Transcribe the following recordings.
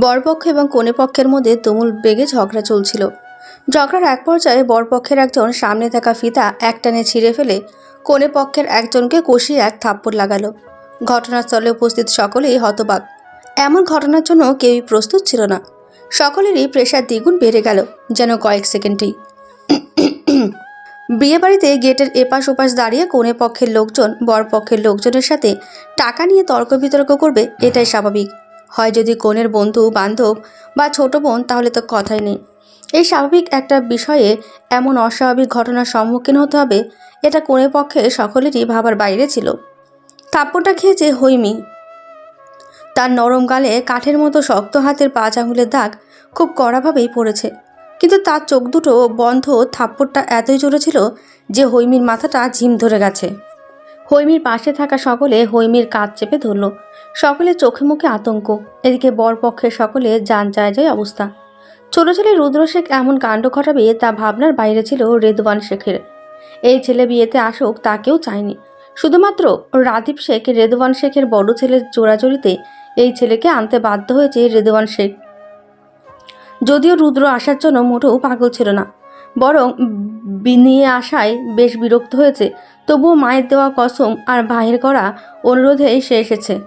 বরপক্ষ এবং কনে পক্ষের মধ্যে তুমুল বেগে ঝগড়া চলছিল। ঝগড়ার এক পর্যায়ে বরপক্ষের একজন সামনে থাকা ফিতা একটানে ছিঁড়ে ফেলে কনে পক্ষের একজনকে কষিয়ে এক থাপ্পড় লাগালো। ঘটনাস্থলে উপস্থিত সকলেই হতবাক। এমন ঘটনার জন্য কেউই প্রস্তুত ছিল না। সকলেরই প্রেশার দ্বিগুণ বেড়ে গেল যেন কয়েক সেকেন্ডেই। বিয়েবাড়িতে গেটের এপাশ ওপাশ দাঁড়িয়ে কনে পক্ষের লোকজন, বর পক্ষের লোকজনের সাথে টাকা নিয়ে তর্ক বিতর্ক করবে, এটাই স্বাভাবিক। হয় যদি কনের বন্ধু, বান্ধব বা ছোট বোন, তাহলে তো কথাই নেই। এই স্বাভাবিক একটা বিষয়ে এমন অস্বাভাবিক ঘটনার সম্মুখীন হতে হবে, এটা কনের পক্ষে সকলেরই ভাবার বাইরে ছিল। থাপ্পড়টা খেয়েছে হৈমি। তার নরম গালে কাঠের মতো শক্ত হাতের পাঁচ আঙুলের দাগ খুব কড়াভাবেই পড়েছে। কিন্তু তার চোখ দুটো বন্ধ, থাপ্পড়টা এতই জোরে ছিল যে হৈমির মাথাটা ঝিম ধরে গেছে। হৈমির পাশে থাকা সকলে হৈমির কাঁধ চেপে ধরল। সকলে চোখে মুখে আতঙ্ক। এদিকে বরপক্ষের সকলে যান যায় যায় অবস্থা। ছোট ছেলে রুদ্র শেখ এমন কাণ্ড ঘটাবে তা ভাবনার বাইরে ছিল রেদওয়ান শেখের। এই ছেলে বিয়েতে আসুক তাকেও চায়নি। শুধুমাত্র রাদীপ শেখ, রেদওয়ান শেখের বড় ছেলের জোড়াজড়িতে এই ছেলেকে আনতে বাধ্য হয়েছে রেদওয়ান শেখ। যদিও রুদ্র আসার জন্য মোটেও পাগল ছিল না। বরং নিয়ে আসায় বেশ বিরক্ত হয়েছে। তবুও মায়ের দেওয়া কসম আর ভাইয়ের করা অনুরোধে সে এসেছে।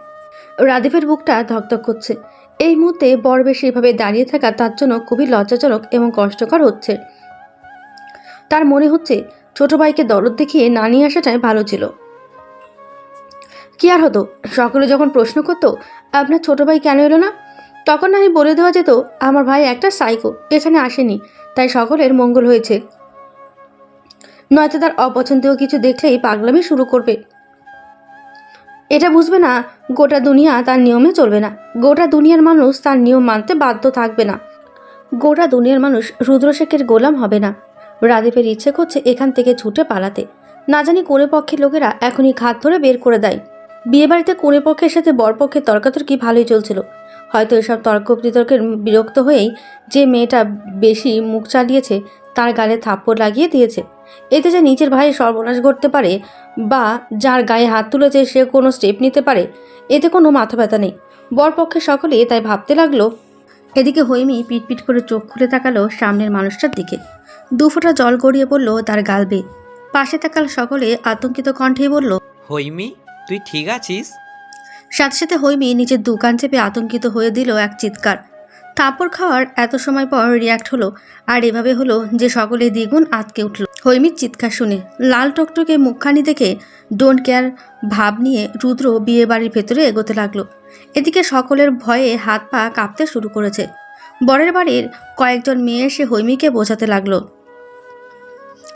রাদীপের বুকটা ধকধক করছে। এই মুহূর্তে বর বেশি দাঁড়িয়ে থাকা তার জন্য খুবই লজ্জাজনক এবং কষ্টকর হচ্ছে। তার মনে হচ্ছে ছোট ভাইকে দরদ দেখিয়ে না নিয়ে আসাটাই ভালো ছিল। কি আর হতো? সকলে যখন প্রশ্ন করতো, আপনার ছোট ভাই কেন এলো না? তখন আমি বলে দেওয়া যেত, আমার ভাই একটা সাইকো এখানে আসেনি। তাই সকলের মঙ্গল হয়েছে। নয়তো তার অপছন্দীয় কিছু দেখলেই পাগলামি শুরু করবে। এটা বুঝবে না, গোটা দুনিয়া তার নিয়মে চলবে না। গোটা দুনিয়ার মানুষ তার নিয়ম মানতে বাধ্য থাকবে না। গোটা দুনিয়ার মানুষ রুদ্রশেখের গোলাম হবে না। রাদীপের ইচ্ছে করছে এখান থেকে ছুটে পালাতে। না জানি কোনে পক্ষের লোকেরা এখনই খাত ধরে বের করে দেয়। বিয়েবাড়িতে কোনে পক্ষের সাথে বরপক্ষের তর্কাতর্কি ভালোই চলছিল। হয়তো এসব তর্ক বিতর্কের বিরক্ত হয়েই যে মেয়েটা বেশি মুখ চালিয়েছে, তার গালে থাপ্পড় লাগিয়ে দিয়েছে। এতে যে নিজের ভাইয়ের সর্বনাশ করতে পারে বা যার গায়ে হাত তুলেছে সে কোনো স্টেপ নিতে পারে, এতে কোনো মাথা ব্যথা নেই। বরপক্ষে সকলে তাই ভাবতে লাগল। এদিকে হৈমি পিটপিট করে চোখ খুলে তাকালো সামনের মানুষটার দিকে। দু ফোঁটা জল গড়িয়ে পড়ল তার গাল বেয়ে। পাশে থাকাল সকলে আতঙ্কিত কণ্ঠেই বলল, হৈমি, তুই ঠিক আছিস? সাথে সাথে হৈমি নিজের দোকান চেপে আতঙ্কিত হয়ে দিল এক চিৎকার। থাপড় খাওয়ার এত সময় পর রিয়াক্ট হলো, আর এভাবে হলো যে সকলে দ্বিগুণ আতকে উঠল। হৈমির চিৎকার শুনে লাল টকটকে মুখখানি দেখে ডোন্ট কেয়ার ভাব নিয়ে রুদ্র বিয়ে বাড়ির ভেতরে এগোতে লাগল। এদিকে সকলের ভয়ে হাত পা কাঁপতে শুরু করেছে। বরের বাড়ির কয়েকজন মেয়ে এসে হৈমিকে বোঝাতে লাগল।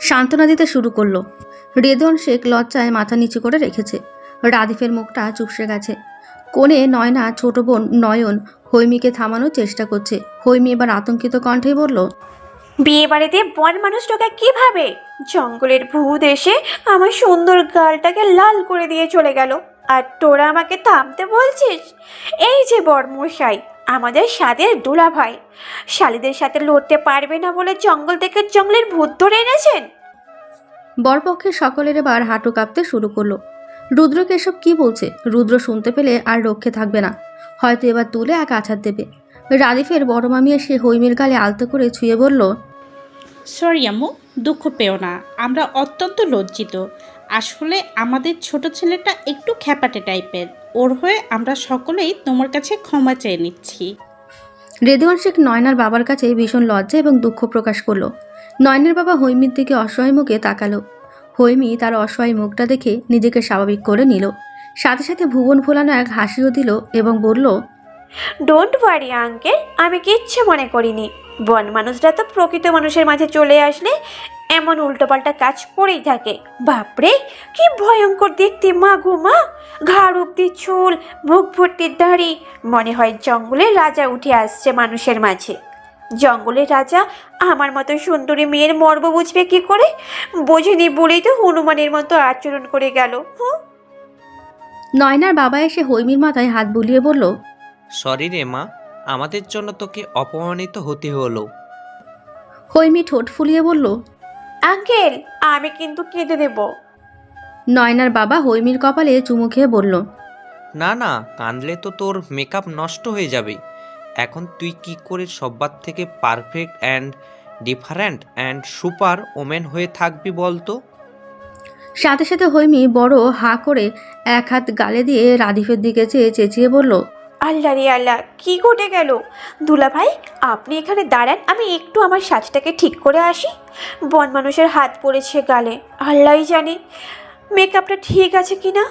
সান্ত্বনা দিতে শুরু করল। রেদন শেখ লজ্জায় মাথা নিচু করে রেখেছে। রাদিফের মুখটা চুপসে গেছে। কোণে নয়না ছোট বোন নয়ন হৈমিকে থামানোর চেষ্টা করছে। হৈমি এবার আতঙ্কিত কণ্ঠে বলল বিয়ে বাড়িতে বন মানুষ ঢোকে কীভাবে? জঙ্গলের ভূত এসে আমার সুন্দর গালটাকে লাল করে দিয়ে চলে গেল। আর তোরা আমাকে থামতে বলছিস? এই যে বরমশাই আমাদের সাদের দোলা ভাই। শালিদের সাথে লড়তে পারবে না বলে জঙ্গল থেকে জঙ্গলের ভূত ধরে এনেছেন? বরপক্ষের সকলের এবার হাঁটু কাঁপতে শুরু করল। রুদ্রকে এসব কি বলছে? রুদ্র শুনতে পেলে আর রক্ষে থাকবে না। হয়তো এবার তুলে এক আছাড় দেবে। রাদিফের বড় মামি এসে হৈমির গালে আলতো করে ছুঁয়ে বলল সরি আম্মু দুঃখ পেও না। আমরা অত্যন্ত লজ্জিত। আসলে আমাদের ছোট ছেলেটা একটু খ্যাপাটে টাইপের। ওর হয়ে আমরা সকলেই তোমার কাছে ক্ষমা চেয়ে নিচ্ছি। রেদওয়ান শেখ নয়নার বাবার কাছে ভীষণ লজ্জা এবং দুঃখ প্রকাশ করল। নয়নের বাবা হৈমির দিকে অসহায় মুখে তাকালো। হৈমি তার অসহায় মুখটা দেখে নিজেকে স্বাভাবিক করে নিল। সাথে সাথে ভুবন ফোলানো এক হাসিও দিল এবং বলল ডোন্ট ওয়ারি আঙ্কেল আমি কিচ্ছু মনে করিনি। বন মানুষরা তো প্রকৃত মানুষের মাঝে চলে আসলে এমন উল্টোপাল্টা কাজ করেই থাকে। বাপরে, কি ভয়ঙ্কর দেখতে মা গো মা! ঘাড় অব্দি চুল, মুখ ভর্তি দাড়ি, মনে হয় জঙ্গলের রাজা উঠে আসছে মানুষের মাঝে। জঙ্গলের রাজা আমার মতো সুন্দরী মেয়ের মর্ম বুঝবে কি করে? বোঝেনি বলেই তো হনুমানের মতো আচরণ করে গেল হুঁ? নয়নার বাবা এসে হৈমির মাথায় হাত বুলিয়ে বলল সরি রে মা আমাদের জন্য তোকে অপমানিত হতে হলো। হৈমি ঠোঁট ফুলিয়ে বলল আঙ্কেল আমি কিন্তু কেঁদে দেবো। নয়নার বাবা হৈমির কপালে চুমু খেয়ে বলল না না কাঁদলে তো তোর মেকআপ নষ্ট হয়ে যাবে। এখন তুই কি করে সবার থেকে perfect and different and super women হয়ে থাকবি বলতো? সাথে সাথে হৈমি বড় হা করে এক হাত গালে দিয়ে রাধিফের দিকে চেয়ে চেঁচিয়ে বলল আল্লাহ রে আল্লাহ কি ঘটে গেল? দুলা ভাই আপনি এখানে দাঁড়ান আমি একটু আমার সাজটাকে ঠিক করে আসি। বন মানুষের হাত পড়েছে গালে আল্লাহই জানে। মেকআপটা ঠিক আছে কি না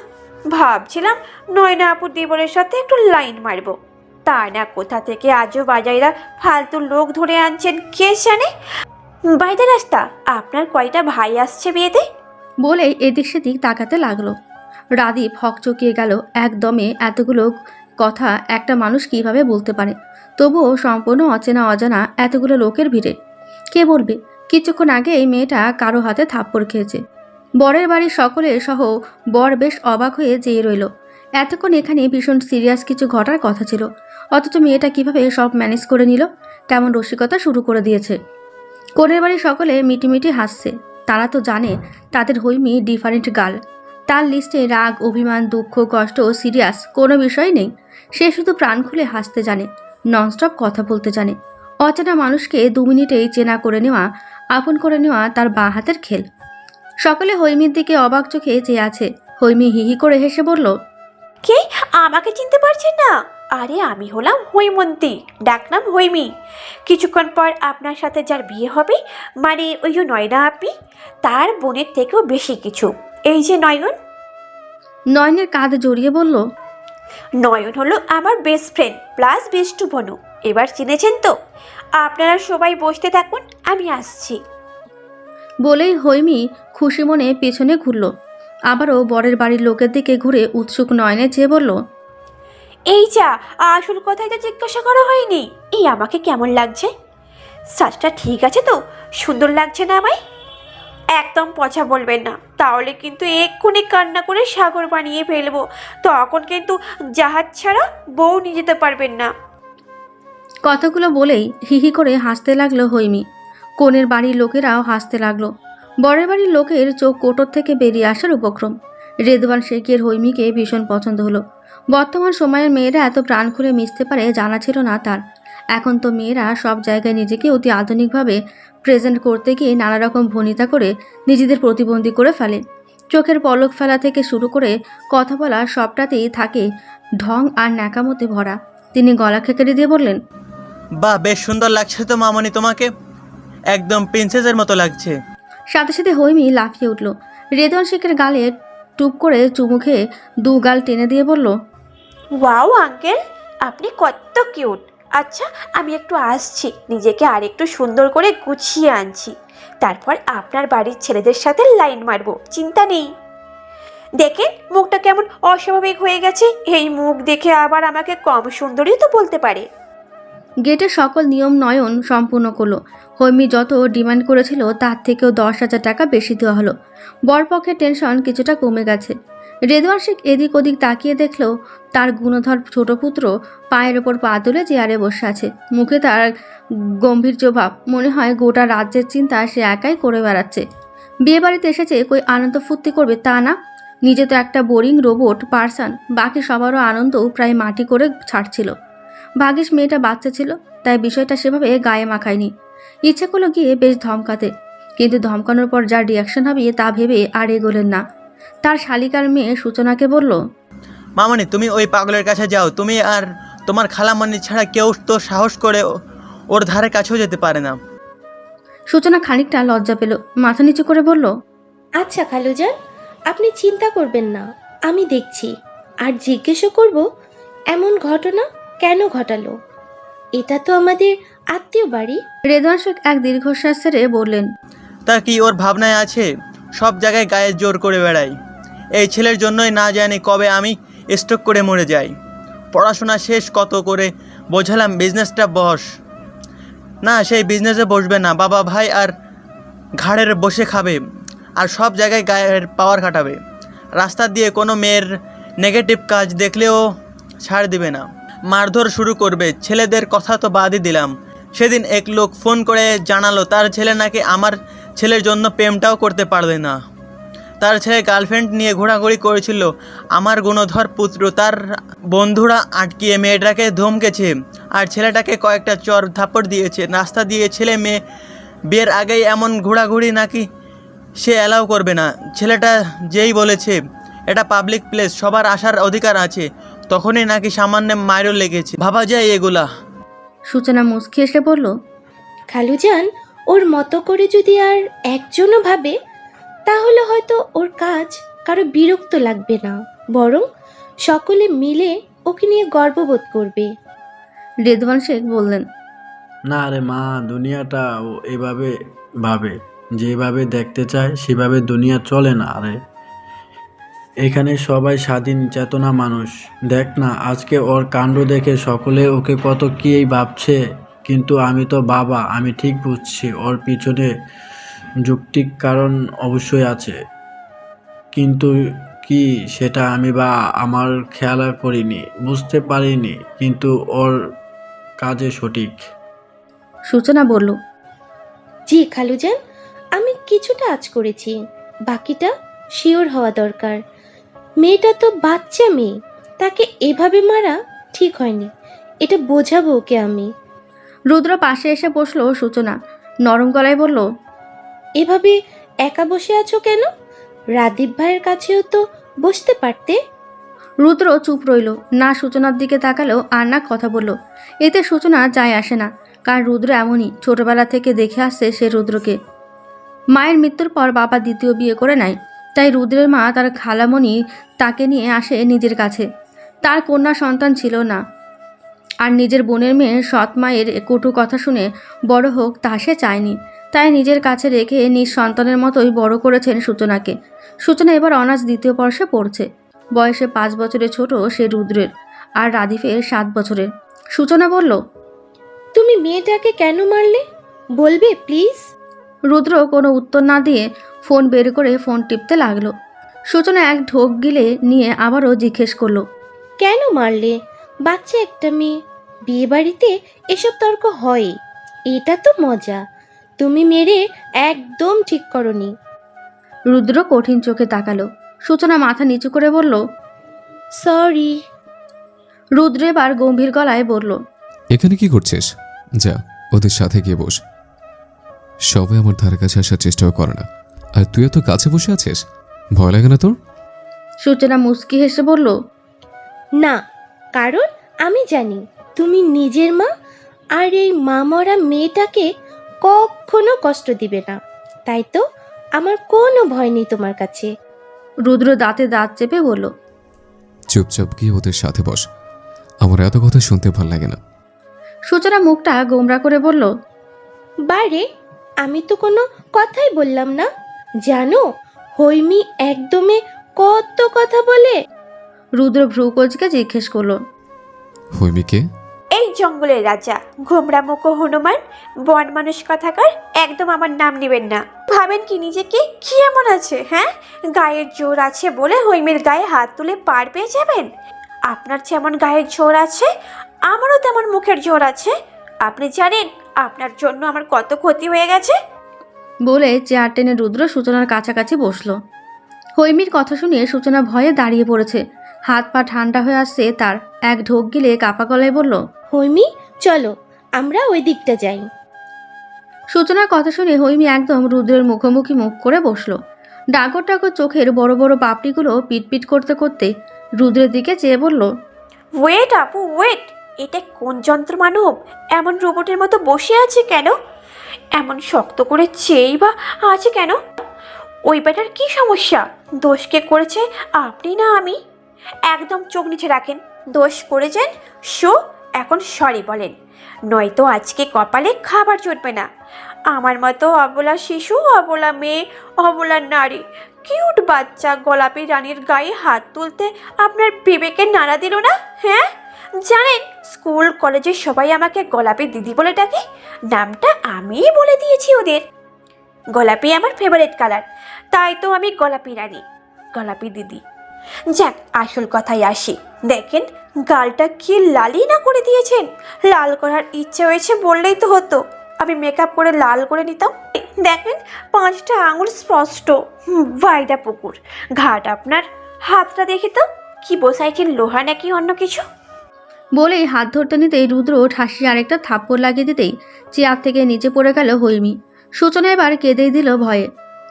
ভাবছিলাম নয়না আপুর দেবরের সাথে একটু লাইন মারবো। তা না, কোথা থেকে আজও বাজাইরা ফালতু লোক ধরে আনছেন কে জানে? বাইরে রাস্তা, আপনার কয়টা ভাই আসছে বিয়েতে? বলেই এদিক সেদিক তাকাতে লাগল। রাদীপ হক চকিয়ে গেল, একদমে এতগুলো কথা একটা মানুষ কীভাবে বলতে পারে? তবুও সম্পূর্ণ অচেনা অজানা এতগুলো লোকের ভিড়ে। কে বলবে? কিছুক্ষণ আগে এই মেয়েটা কারও হাতে থাপ্পড় খেয়েছে। বরের বাড়ির সকলে সহ বর বেশ অবাক হয়ে যেয়ে রইল। এতক্ষণ এখানে ভীষণ সিরিয়াস কিছু ঘটার কথা ছিল। অথচ মেয়েটা কীভাবে সব ম্যানেজ করে নিল? কেমন রসিকতা শুরু করে দিয়েছে। কোনের বাড়ি সকলে মিটিমিটি হাসছে। তারা তো জানে তাদের হৈমি ডিফারেন্ট গার্ল তার লিস্টে রাগ, অভিমান, দুঃখ, কষ্ট সিরিয়াস কোনো বিষয় নেই। সে শুধু প্রাণ খুলে হাসতে জানে ননস্টপ কথা বলতে জানে। অচেনা মানুষকে দু মিনিটেই চেনা করে নেওয়া, আপন করে নেওয়া তার বাঁ হাতের খেল। সকলে হৈমির দিকে অবাক চোখে চেয়ে আছে। হৈমি হিহি করে হেসে বলল, কে? আমাকে চিনতে পারছেন না। আরে আমি হলাম হৈমন্তী ডাকনাম হৈমি। কিছুক্ষণ পর আপনার সাথে যার বিয়ে হবে মানে ওই যে নয়না আপনি তার বোনের থেকেও বেশি কিছু। এই যে নয়ন। নয়নের কাঁধ জড়িয়ে বলল নয়ন হলো আমার বেস্ট ফ্রেন্ড প্লাস বেস্টু বনু। এবার চিনেছেন তো? আপনারা সবাই বসতে থাকুন আমি আসছি। বলেই হৈমি খুশি মনে পেছনে ঘুরল। আবারও বরের বাড়ির লোকের দিকে ঘুরে উৎসুক নয়নে চেয়ে বলল এই যা, আসল কথাই তো জিজ্ঞাসা করা হয়নি। এই আমাকে কেমন লাগছে? সাজটা ঠিক আছে তো? সুন্দর লাগছে না আমায়? একদম পচা বলবেন না। তাহলে কিন্তু এক্ষুনি কান্না করে সাগর বানিয়ে ফেলব। তখন কিন্তু জাহাজ ছাড়া বউ নিয়ে যেতে পারবেন না। কথাগুলো বলেই হিহি করে হাসতে লাগল হৈমি। কোণের বাড়ির লোকেরাও হাসতে লাগল। বরের বাড়ির লোকের চোখ কোটর থেকে বেরিয়ে আসার উপক্রম। রেদওয়ান শেখের হৈমিকে ভীষণ পছন্দ হলো। বর্তমান সময়ের মেয়েরা এত প্রাণ খুলে মিশতে পারে জানা ছিল না তার। এখন তো মেয়েরা সব জায়গায় নিজেকে অতি আধুনিকভাবে প্রেজেন্ট করতে গিয়ে নানা রকম ভনিতা করে নিজেদের প্রতিবন্ধী করে ফেলে। চোখের পলক ফেলা থেকে শুরু করে কথা বলা সবটাতেই থাকে ঢং আর ন্যাকামতে ভরা। তিনি গলা খেকেড়ে দিয়ে বললেন বাহ বেশ সুন্দর লাগছে তো মামনি তোমাকে। একদম প্রিন্সেসের মতো লাগছে। সাথে সাথে হৈমি লাফিয়ে উঠল। রেদন শেখের গালে টুপ করে চুমু খেয়ে দু গাল টেনে দিয়ে বলল ওয়াও আঙ্কেল আপনি কত কিউট আচ্ছা আমি একটু আসছি, নিজেকে আরেকটু সুন্দর করে গুছিয়ে আনছি। তারপর আপনার বাড়ির ছেলেদের সাথে লাইন মারবো, চিন্তা নেই। দেখেন, মুখটা কেমন অস্বাভাবিক হয়ে গেছে, এই মুখ দেখে আবার আমাকে কম সুন্দরী তো বলতে পারে। গেটের সকল নিয়ম নয়ন সম্পূর্ণ করল। হৈমি যত ডিমান্ড করেছিল, তার থেকেও দশ হাজার টাকা বেশি দেওয়া হলো। বরপক্ষের টেনশন কিছুটা কমে গেছে। রেদওয়ান শেখ এদিক ওদিক তাকিয়ে দেখল তার গুণধর ছোট পুত্র পায়ের ওপর পা তুলে চেয়ারে বসে আছে। মুখে তার গম্ভীর জবাব, মনে হয় গোটা রাজ্যের চিন্তা সে একাই করে বেড়াচ্ছে। বিয়ে বাড়িতে এসেছে, কই আনন্দ ফুর্তি করবে তা না। নিজে তো একটা বোরিং রোবট, পার্সন। বাকি সবারও আনন্দও প্রায় মাটি করে ছাড়ছিল। ভাগিস মেয়েটা বাচ্চা ছিল, তাই বিষয়টা সেভাবে গায়ে মাখায়নি। ইচ্ছে করল গিয়ে বেশ ধমকাতে, কিন্তু ধমকানোর পর যা রিয়াকশন হবে তা ভেবে আর এগোলেন না। তার শালিকার মেয়ে সূচনাকে বলল মামনি তুমি ওই পাগলের কাছে যাও। তুমি আর তোমার খালামানি ছাড়া কেউ তো সাহস করে ও- ওর ধারে কাছেও যেতে পারে না। সূচনা খানিকটা লজ্জা পেল মাথা নিচু করে বলল আচ্ছা খালুজান আপনি চিন্তা করবেন না। আমি দেখছি। আর জিজ্ঞেসও করব এমন ঘটনা কেন ঘটালো? এটা তো আমাদের আত্মীয় বাড়ি। রেদওয়ান শেখ এক দীর্ঘশ্বাস ছেড়ে বললেন তা কি ওর ভাবনায় আছে? সব জায়গায় গায়ে জোর করে বেড়াই। এই ছেলের জন্যই না জানি কবে আমি স্ট্রোক করে মরে যাই। পড়াশোনা শেষ কত করে বোঝালাম বিজনেসটা বস। না, সেই বিজনেসে বসবে না, বাবা ভাই আর ঘাড়ের বসে খাবে আর সব জায়গায় গায়ের পাওয়ার খাটাবে। রাস্তা দিয়ে কোনো মেয়ের নেগেটিভ কাজ দেখলেও ছাড় দিবে না। মারধর শুরু করবে, ছেলেদের কথা তো বাদই দিলাম। সেদিন এক লোক ফোন করে জানালো, তার ছেলে নাকি আমার ছেলের জন্য প্রেমটাও করতে পারবে না। তার ছেলে গার্লফ্রেন্ড নিয়ে ঘোরাঘুরি করেছিল। আমার গুণধর পুত্র, তার বন্ধুরা আটকিয়ে মেয়েটাকে ধমকেছে আর ছেলেটাকে কয়েকটা চর থাপড় দিয়েছে। নাস্তা দিয়ে ছেলে মেয়ে বিয়ের আগেই এমন ঘোরাঘুরি নাকি সে অ্যালাউ করবে না। ছেলেটা যেই বলেছে, এটা পাবলিক প্লেস, সবার আসার অধিকার আছে। তখনই নাকি সামান্য মায়েরও লেগেছে। ভাবা যায় এগুলা। সূচনা মুচকি এসে বলল, খালুজান, ওর মতো করে যদি আর একজনও ভাবে তাহলে হয়তো ওর কাজ কারও বিরক্ত লাগবে না বরং সকলে মিলে ওকে নিয়ে গর্ববোধ করবে। রেদওয়ান শেখ বললেন না রে মা দুনিয়াটা ও এভাবে ভাবে যেভাবে দেখতে চায় সেভাবে দুনিয়া চলে না আরে এখানে সবাই স্বাধীন চেতনা মানুষ। দেখ না আজকে ওর কাণ্ড দেখে সকলে ওকে কত কী ভাবছে কিন্তু আমি তো বাবা আমি ঠিক বুঝছি ওর পিছনে যুক্তিক কারণ অবশ্যই আছে। কিন্তু কি সেটা আমি বা আমার খেয়াল করিনি বুঝতে পারিনি কিন্তু ওর কাজে সঠিক। সূচনা বলল জি খালুজান আমি কিছুটা আজ করেছি বাকিটা শিওর হওয়া দরকার। মেয়েটা তো বাচ্চা মেয়ে তাকে এভাবে মারা ঠিক হয়নি এটা বোঝাবো ওকে আমি। রুদ্র পাশে এসে বসল সূচনা নরম গলায় বলল এভাবে একা বসে আছো কেন? রাদীপ ভাইয়ের কাছেও তো বসতে পারতে। রুদ্র চুপ রইল, না সূচনার দিকে তাকালো আর না কথা বলল। এতে সূচনা যায় আসে না, কারণ রুদ্র এমনই, ছোটবেলা থেকে দেখে আসছে সে রুদ্রকে। মায়ের মৃত্যুর পর বাবা দ্বিতীয় বিয়ে করে নেয়, তাই রুদ্রের মা তার খালামণি তাকে নিয়ে আসে নিজের কাছে। তার কন্যা সন্তান ছিল না। আর নিজের বোনের মেয়ে সৎ মায়ের কটু কথা শুনে বড় হোক তা সে চায়নি। তাই নিজের কাছে রেখে নিজ সন্তানের মতোই বড় করেছেন সূচনাকে। সূচনা এবার অনার্স দ্বিতীয় বর্ষে পড়ছে। বয়সে পাঁচ বছরের ছোট সে রুদ্রের আর রাদিফের সাত বছরের। সূচনা বলল তুমি মেয়েটাকে কেন মারলে? বলবে প্লিজ। রুদ্র কোনো উত্তর না দিয়ে ফোন বের করে ফোন টিপতে লাগল। সূচনা এক ঢোক গিলে নিয়ে আবারও জিজ্ঞেস করল কেন মারলে? বাচ্চা একটা মেয়ে। বিয়ে বাড়িতে এসব তর্ক হয়। এটা তো মজা। তুমি মেরে একদম ঠিক করনি। রুদ্র কঠিন চোখে তাকালো। সূচনা মাথা নিচু করে বলল সরি। রুদ্র এবার গম্ভীর গলায় বলল এখানে কি করছিস? যা ওদের সাথে গিয়ে বস। সবাই আমার ধারে কাছে আসার চেষ্টাও করে না। আর তুই এত কাছে বসে আছিস? ভয় লাগে না তোর? সূচনা মুস্কি হেসে বলল না কারণ আমি জানি তুমি নিজের মা আর এই মা মরা মেয়েটাকে কখনো কষ্ট দিবে না। তাই তো আমার কোনো ভয় নেই তোমার কাছে। রুদ্র দাঁতে দাঁত চেপে বলল চুপচাপ গিয়ে ওদের সাথে বস। আমার এত কথা শুনতে ভালো লাগে না। সূচনা মুখটা গোমরা করে বলল বারে আমি তো কোনো কথাই বললাম না। জানো হৈমি একদমে কত কথা বলে। রুদ্র ভ্রুকোজকে জিজ্ঞেস করল হৈমিকে জঙ্গলের রাজা। ঘোমরা মুখ হনুমান, বন মানুষ কথাকার একদম আমার নাম নেবেন না। ভাবেন কি নিজেকে? কি এমন আছে হ্যাঁ? গায়ের জোর আছে বলে হৈমের গায়ে হাত তুলে পার পেয়ে যাবেন? আপনার যেমন গায়ের জোর আছে, আমারও তেমন মুখের জোর আছে। আপনি জানেন, আপনার জন্য আমার কত ক্ষতি হয়ে গেছে। বলে চেয়ার টেনে রুদ্র সূচনার কাছাকাছি বসল। হৈমির কথা শুনে সূচনা ভয়ে দাঁড়িয়ে পড়েছে। হাত পা ঠান্ডা হয়ে আসছে, তার এক ঢোক গিলে কাপা গলায় বলল হৈমি চলো আমরা ওই দিকটা যাই। সূচনার কথা শুনে হৈমি একদম রুদ্রের মুখোমুখি মুখ করে বসল। ডাগর ডাগর চোখের বড় বড় পাপড়িগুলো পিটপিট করতে করতে রুদ্রের দিকে চেয়ে বলল ওয়েট আপু ওয়েট এটা কোন যন্ত্র মানব? এমন রোবটের মতো বসে আছে কেন? এমন শক্ত করে চেয়েই বা আছে কেন? ওই বেটার কি সমস্যা? দোষ কে করেছে আপনি না আমি? একদম চোখ নিচে রাখেন। দোষ করেছেন শো এখন সরি বলেন। নয়তো আজকে কপালে খাবার জুটবে না। আমার মতো অবলা শিশু, অবলা মেয়ে, অবলা নারী, কিউট বাচ্চা, গোলাপি রানীর গায়ে হাত তুলতে আপনার বিবেকে নাড়া দিল না? হ্যাঁ? জানেন, স্কুল, কলেজে সবাই আমাকে গোলাপি দিদি বলে ডাকে। নামটা আমিই বলে দিয়েছি ওদের। গোলাপি আমার ফেভারিট কালার তাই তো আমি গোলাপি রানী। গোলাপি দিদি। যাক, আসল কথায় আসি। দেখেন, গালটা কি লালই না করে দিয়েছেন। লাল করার ইচ্ছে হয়েছে বললেই তো হতো। আমি মেকআপ করে লাল করে নিতাম। দেখেন, পাঁচটা আঙুল স্পষ্ট। বাইরা পুকুর। ঘাট আপনার। হাতটা দেখি তো, কি বসাইছেন লোহা নাকি অন্য কিছু? বলেই হাত ধরতে নিতেই রুদ্র ঠাসি আরেকটা থাপ্পড় লাগিয়ে দিতেই চেয়ার থেকে নিচে পড়ে গেল হৈমি। সূচনা এবার কেঁদেই দিল ভয়ে।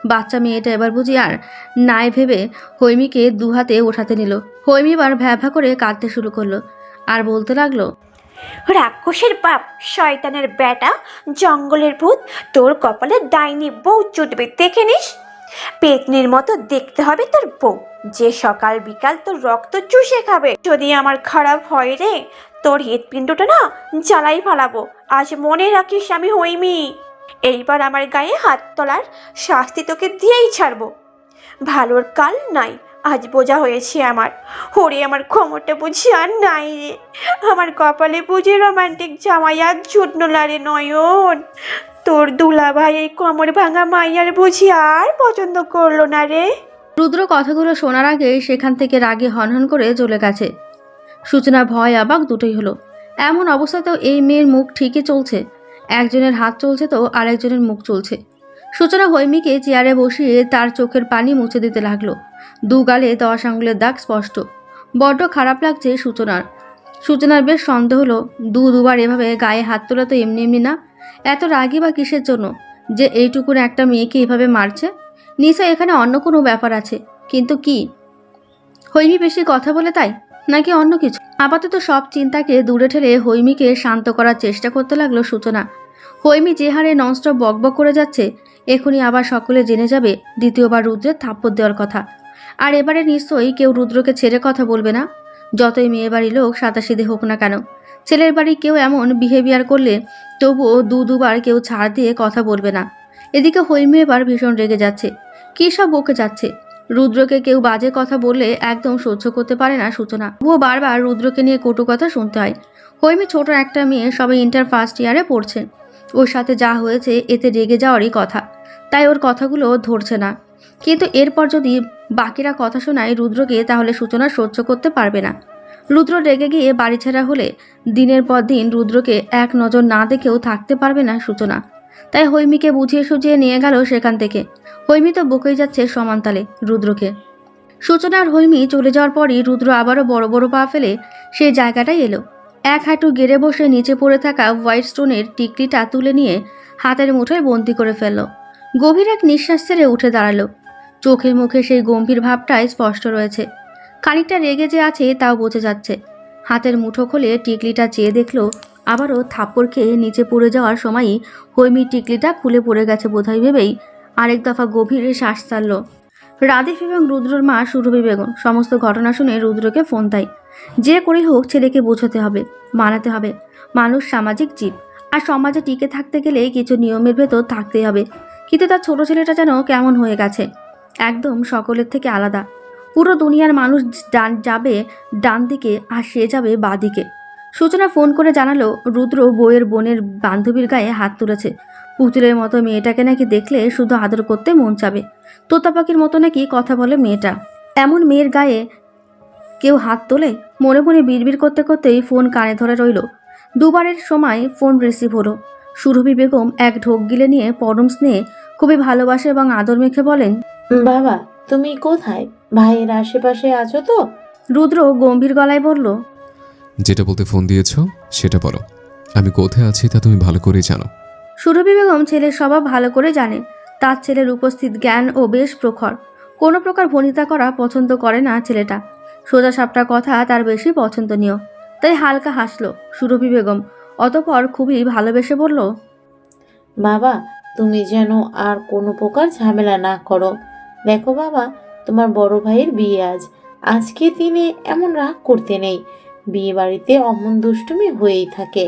বাচ্চা মেয়েটা এবার বুঝি আর নাই ভেবে হৈমিকে দুহাতে ওঠাতে নিল। হৈমি এবার ভ্যা ভ্যা করে কাঁদতে শুরু করল। আর বলতে লাগল, রাক্ষসের বাপ, শয়তানের বেটা, জঙ্গলের ভূত, তোর কপালে ডাইনি বউ চুটবে দেখে নিস। পেতনির মতো দেখতে হবে তোর বউ। যে সকাল বিকাল তোর রক্ত চুষে খাবে। যদি আমার খারাপ হয় রে, তোর হৃৎপিণ্ডটা না জ্বালাই ফালাবো। আজ মনে রাখিস আমি হইমি এইবার আমার গায়ে হাত তোলার শাস্তি তোকে দিয়েই ছাড়বো। ভালোর কাল নাই, আজ বোঝা হয়েছে আমার। হরে আমার ক্ষমতা বুঝি আর নাই রে। আমার কপালে বুঝি রোমান্টিক জামাই আর জুটনো লারে নয়ন। তোর দুলা ভাই এই কোমর ভাঙা মাইয়ার বুঝি আর পছন্দ করল না রে। রুদ্র কথাগুলো শোনার আগে সেখান থেকে রাগে হনহন করে চলে গেছে। সূচনা ভয় অবাক দুটোই হলো। এমন অবস্থাতেও এই মেয়ের মুখ ঠিকই চলছে। একজনের হাত চলছে তো আরেকজনের মুখ চলছে। সূচনা হৈমিকে চেয়ারে বসিয়ে তার চোখের পানি মুছে দিতে লাগল। দু গালে দশ আঙুলের দাগ স্পষ্ট। বড্ড খারাপ লাগছে সূচনার। সূচনার বেশ সন্দেহ হলো, দু দুবার এভাবে গায়ে হাত তোলা তো এমনি এমনি না? এত রাগি বা কিসের জন্য? যে এইটুকুন একটা মেয়েকে এভাবে মারছে? নিশ্চয় এখানে অন্য কোনো ব্যাপার আছে, কিন্তু কি? হৈমি বেশি কথা বলে তাই? নাকি অন্য কিছু? আপাতত সব চিন্তাকে দূরে ঠেলে হৈমিকে শান্ত করার চেষ্টা করতে লাগল সূচনা। হৈমি যে হারে ননস্টপ বকবক করে যাচ্ছে এখনই আবার সকলে জেনে যাবে দ্বিতীয়বার রুদ্রের থাপ্পড় দেওয়ার কথা। আর এবারে নিশ্চয়ই কেউ রুদ্রকে ছেড়ে কথা বলবে না। যতই মেয়ে বাড়ির লোক সাদাসিধে হোক না কেন, ছেলের বাড়ি কেউ এমন বিহেভিয়ার করলে তবুও দু দুবার কেউ ছাড় দিয়ে কথা বলবে না। এদিকে হৈমি এবার ভীষণ রেগে যাচ্ছে। কী সব বকে যাচ্ছে? রুদ্রকে কেউ বাজে কথা বললে একদম সহ্য করতে পারে না সূচনা। ও বারবার রুদ্রকে নিয়ে কটু কথা শুনতে হয়। হৈমি ছোট একটা মেয়ে সবে ইন্টার ফার্স্ট ইয়ারে পড়ছে। ওর সাথে যা হয়েছে এতে রেগে যাওয়ারই কথা। তাই ওর কথাগুলো ধরছে না। কিন্তু এরপর যদি বাকিরা কথা শোনায় রুদ্রকে তাহলে সূচনা সহ্য করতে পারবে না। রুদ্র রেগে গিয়ে বাড়ি ছাড়া হলে দিনের পর দিন রুদ্রকে এক নজর না দেখেও থাকতে পারবে না সূচনা। তাই হৈমিকে বুঝিয়ে সুঝিয়ে নিয়ে গেল সেখান থেকে। হৈমি তো বকেই যাচ্ছে সমানতালে রুদ্রকে। সূচনা আর হৈমি চলে যাওয়ার পরই রুদ্র আবারও বড় বড় পা ফেলে সেই জায়গাটায় এলো। এক হাঁটু গেড়ে বসে নিচে পড়ে থাকা হোয়াইট স্টোনের টিকলিটা তুলে নিয়ে হাতের মুঠোয় বন্দি করে ফেলল। গভীর এক নিঃশ্বাস ছেড়ে উঠে দাঁড়াল। চোখে মুখে সেই গম্ভীর ভাবটাই স্পষ্ট রয়েছে। খানিকটা রেগে যে আছে তাও বোঝা যাচ্ছে। হাতের মুঠো খুলে টিকলিটা চেয়ে দেখল আবারও থাপ্পড় খেয়ে নিচে পড়ে যাওয়ার সময়ই হৈমির টিকলিটা খুলে পড়ে গেছে বোধহয় ভেবেই। আরেক দফা গভীর শ্বাস ছাড়ল। রাদিফ এবং রুদ্রর মা সুরভি বেগম সমস্ত ঘটনা শুনে রুদ্রকে ফোন দেয়। যে করেই হোক ছেলেকে বোঝাতে হবে, মানাতে হবে। মানুষ সামাজিক জীব, আর সমাজে টিকে থাকতে গেলে কিছু নিয়মের ভেতর থাকতেই হবে। কিন্তু তার ছোট ছেলেটা যেন কেমন হয়ে গেছে? একদম সকলের থেকে আলাদা। পুরো দুনিয়ার মানুষ ডান যাবে, ডান দিকে, আর সে যাবে বাঁ দিকে। সূচনা ফোন করে জানালো রুদ্র বইয়ের বোনের বান্ধবীর গায়ে হাত তুলেছে। পুতুলের মতো মেয়েটাকে নাকি দেখলে শুধু আদর করতে মন চাবে। তোতা পাখির মতো নাকি কথা বলে মেয়েটা। এমন মেয়ের গায়ে কেউ হাত তোলে? মনে মনে বিড়বিড় করতে করতেই ফোন কানে ধরে রইল। দুবারের সময় ফোন রিসিভ হলো। সুরভি বেগম এক ঢোক গিলে নিয়ে পরম স্নেহে খুবই ভালোবাসে এবং আদর মেখে বলেন বাবা তুমি কোথায়? ভাইয়ের আশেপাশে আছো তো? রুদ্র গম্ভীর গলায় বলল যেটা বলতে ফোন দিয়েছ সেটা বলো। আমি কোথায় আছি তা তুমি ভালো করেই জানো। সুরভি বেগম ছেলের স্বভাব ভালো করে জানে। তার ছেলের উপস্থিত জ্ঞান ও বেশ প্রখর। কোনো প্রকার ভনিতা করা পছন্দ করে না ছেলেটা। সোজা সাপটা কথা তার বেশি পছন্দনীয়। তাই হালকা হাসলো সুরভি বেগম। অতপর খুবই ভালোবেসে বলল বাবা তুমি যেন আর কোনো প্রকার ঝামেলা না করো। দেখো বাবা তোমার বড় ভাইয়ের বিয়ে আজ। আজকে দিনে এমন রাগ করতে নেই। বিয়ে বাড়িতে অমন দুষ্টুমি হয়েই থাকে।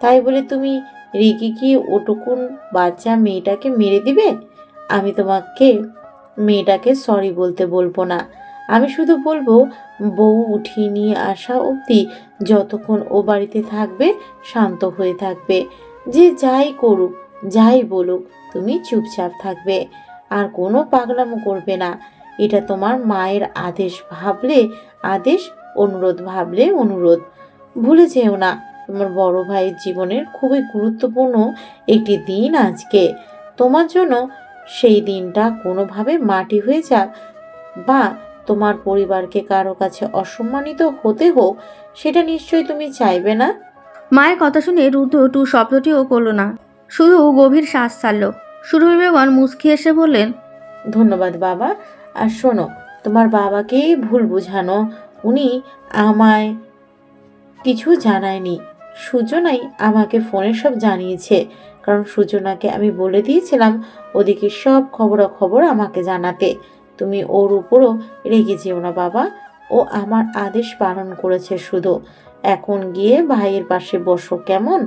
তাই বলে তুমি রেগে কি ওটুকুন বাচ্চা মেয়েটাকে মেরে দিবে? আমি তোমাকে, মেয়েটাকে সরি বলতে বলব না। আমি শুধু বলব, বউ উঠিয়ে নিয়ে আসা অবধি যতক্ষণ ও বাড়িতে থাকবে, শান্ত হয়ে থাকবে। যে যাই করুক, যাই বলুক, তুমি চুপচাপ থাকবে। আর কোনো পাগলামো করবে না। এটা তোমার মায়ের আদেশ। ভাবলে আদেশ অনুরোধ ভাবলে অনুরোধ। ভুলে যেও না তোমার বড় ভাইয়ের জীবনের খুবই গুরুত্বপূর্ণ একটি দিন আজকে। তোমার জন্য সেই দিনটা কোনোভাবে মাটি হয়ে যাক বা তোমার পরিবারকে কারও কাছে অসম্মানিত হতে হোক সেটা নিশ্চয়ই তুমি চাইবে না? মায়ের কথা শুনে রুদ্র টু শব্দটিও করল না। শুধু গভীর শ্বাস ছাড়ল। সুরভি বেগম মুচকি এসে বললেন ধন্যবাদ বাবা। আর শোনো তোমার বাবাকেই ভুল বুঝানো। উনি আমায় কিছু জানায়নি। সুজনাই আমাকে ফোনে সব জানিয়েছে, কারণ সুজনাকে আমি বলে দিয়েছিলাম ওদিকে সব খবরাখবর আমাকে জানাতে। তুমি ওর উপরও রেগে যেও না বাবা, ও আমার আদেশ পালন করেছে শুধু। এখন গিয়ে ভাইয়ের পাশে বসো কেমন?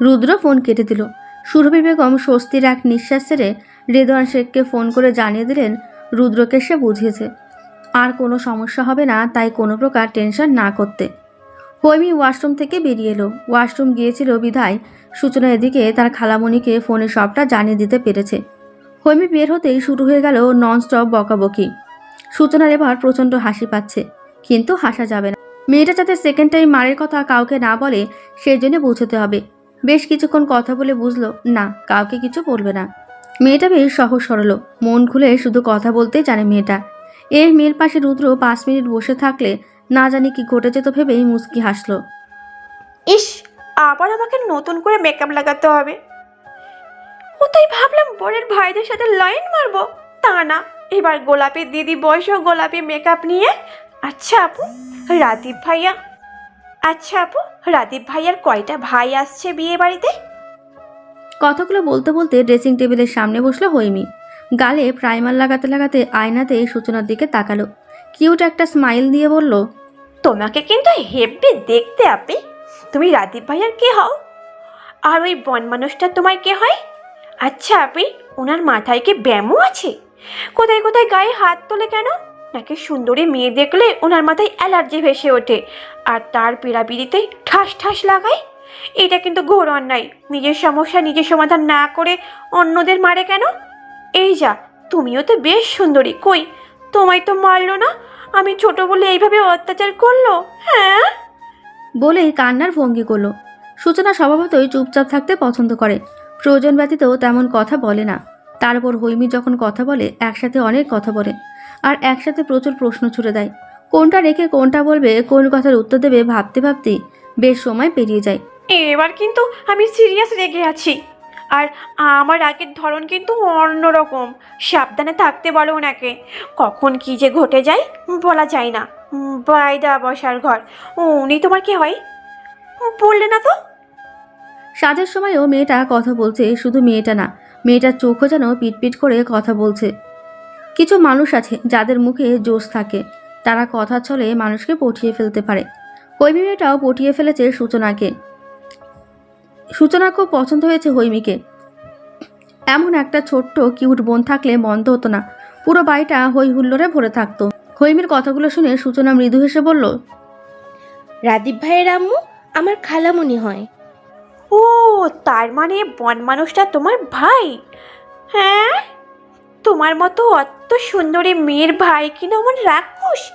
রুদ্র ফোন কেটে দিল। সুরভি বেগম স্বস্তির এক নিঃশ্বাস ছেড়ে রেদওয়ান শেখকে ফোন করে জানিয়ে দিলেন, রুদ্রকে সে বুঝিয়েছে। আর কোনো সমস্যা হবে না, তাই কোনো প্রকার টেনশন না করতে। হৈমি ওয়াশরুম থেকে বেরিয়ে এলো। ওয়াশরুম গিয়েছিল বিধায়। সূচনা এদিকে তার খালামণিকে ফোনে সবটা জানিয়ে দিতে পেরেছে। হৈমি বের হতেই শুরু হয়ে গেল ননস্টপ বকাবকি। সূচনার এবার প্রচণ্ড হাসি পাচ্ছে। কিন্তু হাসা যাবে না। মেয়েটা যাতে সেকেন্ড টাইম মারের কথা কাউকে না বলে, সেই জন্য বোঝাতে হবে। বেশ কিছুক্ষণ কথা বলে বুঝলো, না, কাউকে কিছু বলবে না। মেয়েটা বেশ সহজ সরল। মন খুলে শুধু কথা বলতেই জানে মেয়েটা। এর মেয়ের পাশে রুদ্র পাঁচ মিনিট বসে থাকলে না জানি কি ঘটে যেত ভেবেই মুস্কি হাসলো। ইস আবার আমাকে নতুন করে মেকআপ লাগাতে হবে। ও তাই ভাবলাম বরের ভাইদের সাথে লাইন মারবো। তা না এবার গোলাপি দিদি বয়সও গোলাপি মেকআপ নিয়ে। আচ্ছা আপু রাদীপ ভাইয়া। আচ্ছা আপু রাদীপ ভাইয়ার কয়টা ভাই আসছে বিয়ে বাড়িতে কথাগুলো বলতে বলতে ড্রেসিং টেবিলের সামনে বসল হৈমি। গালে প্রাইমার লাগাতে লাগাতে আয়নাতে সূচনার দিকে তাকালো। কিউট একটা স্মাইল দিয়ে বলল, তোমাকে কিন্তু হেব্বি দেখতে আপি। তুমি রাদীপ ভাইয়ার কে হও? আর ওই বন মানুষটা তোমার কে হয়? আচ্ছা আপনি ওনার মাথায় কি ব্যামো আছে? কোথায় কোথায় গায়ে হাত তোলে কেন? নাকি সুন্দরী মেয়ে দেখলে ওনার মাথায় অ্যালার্জি ভেসে ওঠে, আর তার পিড়াপিড়িতে ঠাস ঠাস লাগায়? এটা কিন্তু ঘোর অন্যায়। নিজের সমস্যা নিজের সমাধান না করে অন্যদের মারে কেন? এই যা তুমিও তো বেশ সুন্দরী কই? তোমায় তো মারলো না? আমি ছোট বলে এইভাবে অত্যাচার করল? হ্যাঁ? বলেই কান্নার ভঙ্গি করল। সূচনা স্বভাবতই চুপচাপ থাকতে পছন্দ করে। প্রয়োজন ব্যতীত তেমন কথা বলে না। তারপর হৈমি যখন কথা বলে একসাথে অনেক কথা বলে। আর একসাথে প্রচুর প্রশ্ন ছুড়ে দেয়। কোনটা রেখে কোনটা বলবে কোন কথার উত্তর দেবে ভাবতে ভাবতে বেশ সময় পেরিয়ে যায়। এবার কিন্তু আমি সিরিয়াস রেগে আছি। আর আমার আগের ধরন কিন্তু অন্যরকম। সাবধানে থাকতে বলো ওনাকে। কখন কি যে ঘটে যায়, বলা যায় না। বাইদা বসার ঘর। উনি তোমার কি হয়? বললে না তো। সাজের সময়ও মেয়েটা কথা বলছে, শুধু মেয়েটা না। মেয়েটার চোখও যেন পিটপিট করে কথা বলছে। কিছু মানুষ আছে, যাদের মুখে জোশ থাকে। তারা কথা চলে মানুষকে পটিয়ে ফেলতে পারে। হৈমি মেয়েটাও পটিয়ে ফেলেছে সূচনাকে। সূচনা খুব পছন্দ হয়েছে হৈমিকে। এমন একটা ছোট্ট কিউট বোন থাকলে মন্দ হতো না। পুরো বাড়িটা হৈ হুল্লোড়ে ভরে থাকতো। হৈমির কথাগুলো শুনে সূচনা মৃদু হেসে বলল রাদীপ ভাইয়ের আম্মু আমার খালামণি হয়। ও তার মানে বন মানুষটা তোমার ভাই? হ্যাঁ? তোমার মতো অত সুন্দরী মেয়ের ভাই কিনা আমার রাক্ষস?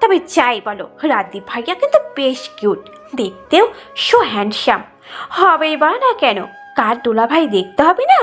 তবে যাই বলো রাদীপ ভাইয়া কিন্তু বেশ কিউট। দেখতেও সো হ্যান্ডসাম। হবেই বা না কেন? কার দোলা ভাই দেখতে হবে না?